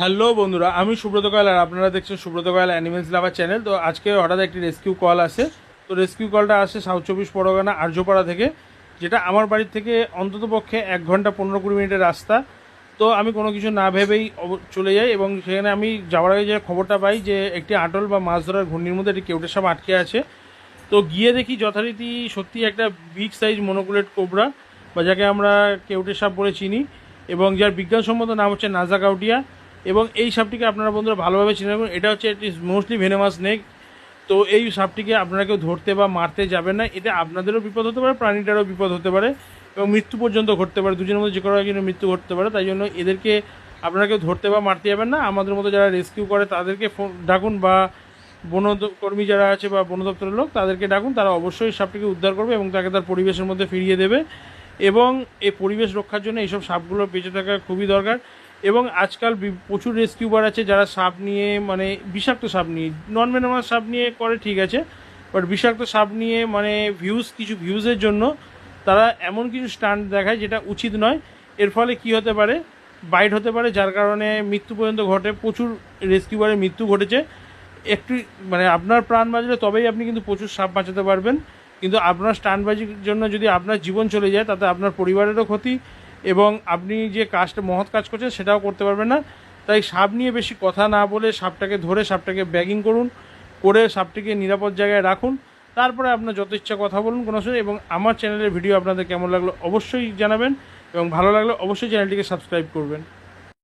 Hello বন্ধুরা, আমি সুব্রত কয়াল আর আপনারা দেখছেন Subrata Koyal animals lover channel তো আজকে হঠাৎ একটি রেস্কিউ কল আসে। তো রেস্কিউ কলটা আসে সাউথ চব্বিশ পরগনা আর্যপাড়া থেকে, যেটা আমার বাড়ির থেকে অন্তত পক্ষে এক ঘণ্টা পনেরো কুড়ি মিনিটের রাস্তা। তো আমি কোনো কিছু না ভেবেই চলে যাই এবং সেখানে আমি যাওয়ার আগে যে খবরটা পাই যে একটি আটল বা মাছ ধরার ঘূর্ণির মধ্যে একটি কেউটের সাপ আটকে আছে। তো গিয়ে দেখি যথারীতি সত্যি একটা বিগ সাইজ মনোকুলেট কোবরা বা যাকে আমরা কেউটের সাপ বলে চিনি, এবং যার বিজ্ঞানসম্মত নাম হচ্ছে নাজা কাউটিয়া এবং এই সাপটিকে আপনারা বন্ধুরা ভালোভাবে চিনে রাখুন। এটা হচ্ছে একটি মোস্টলি ভেনেমাস স্নেক তো এই সাপটিকে আপনারা কেউ ধরতে বা মারতে যাবেন না। এতে আপনাদেরও বিপদ হতে পারে, প্রাণীটারও বিপদ হতে পারে এবং মৃত্যু পর্যন্ত ঘটতে পারে। দুজনের মধ্যে যে কোনো একজনের মৃত্যু ঘটতে পারে। তাই জন্য এদেরকে আপনারা কেউ ধরতে বা মারতে যাবেন না। আমাদের মতো যারা রেস্কিউ করে, তাদেরকে ফোন ডাকুন বা বন কর্মী যারা আছে বা বন দপ্তরের লোক, তাদেরকে ডাকুন। তারা অবশ্যই সাপটিকে উদ্ধার করবে এবং তাকে তার পরিবেশের মধ্যে ফিরিয়ে দেবে। এবং এই পরিবেশ রক্ষার জন্য এইসব সাপগুলো বেঁচে থাকা খুবই দরকার। এবং আজকাল প্রচুর রেস্কিউবার আছে যারা সাপ নিয়ে মানে বিষাক্ত সাপ নিয়ে নন ভেনামাস সাপ নিয়ে করে ঠিক আছে বাট বিষাক্ত সাপ নিয়ে মানে ভিউজ কিছু ভিউজের জন্য তারা এমন কিছু স্টান্ট দেখায় যেটা উচিত নয়। এর ফলে কি হতে পারে? বাইট হতে পারে, যার কারণে মৃত্যু পর্যন্ত ঘটে, প্রচুর রেস্কিউবারের মৃত্যু ঘটেছে। একটু মানে আপনার প্রাণ বাঁচলে তবেই আপনি কিন্তু প্রচুর সাপ বাঁচাতে পারবেন। কিন্তু আপনার স্টানবাজির জন্য যদি আপনার জীবন চলে যায়, তাতে আপনার পরিবারেরও ক্ষতি এবং আপনি যে কাজটা মহৎ কাজ করছেন সেটাও করতে পারবেন না। তাই সাপ নিয়ে বেশি কথা না বলে সাপটাকে ধরে সাপটাকে ব্যাগিং করুন, করে সাপটিকে নিরাপদ জায়গায় রাখুন। তারপরে আপনার যত ইচ্ছা কথা বলুন, কোনো সময় এবং আমার চ্যানেলের ভিডিও আপনাদের কেমন লাগল অবশ্যই জানাবেন এবং ভালো লাগলে অবশ্যই চ্যানেলটিকে সাবস্ক্রাইব করবেন।